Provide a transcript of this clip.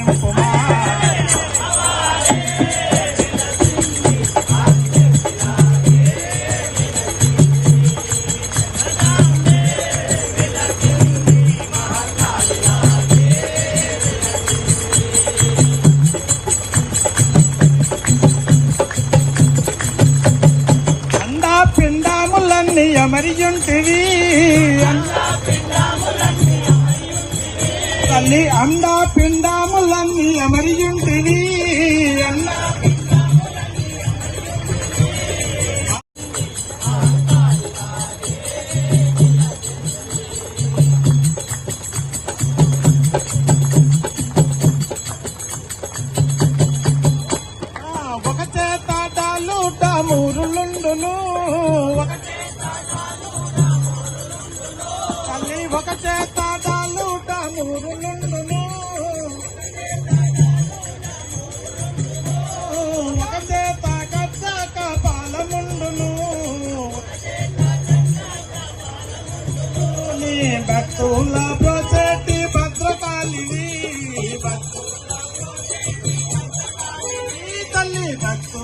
నింపుమా అండా పిండాములన్నీ అమరియుంటివి తల్లి అండా పిండాములన్నీ అమరియుంటివి ఒక చేత డాలుట మూరులుండును. ఒక తల్లి ఒక చేత డాలుట మూరులుండును. ప్రొసెట్టి భద్రకాళిని తల్లి భక్తు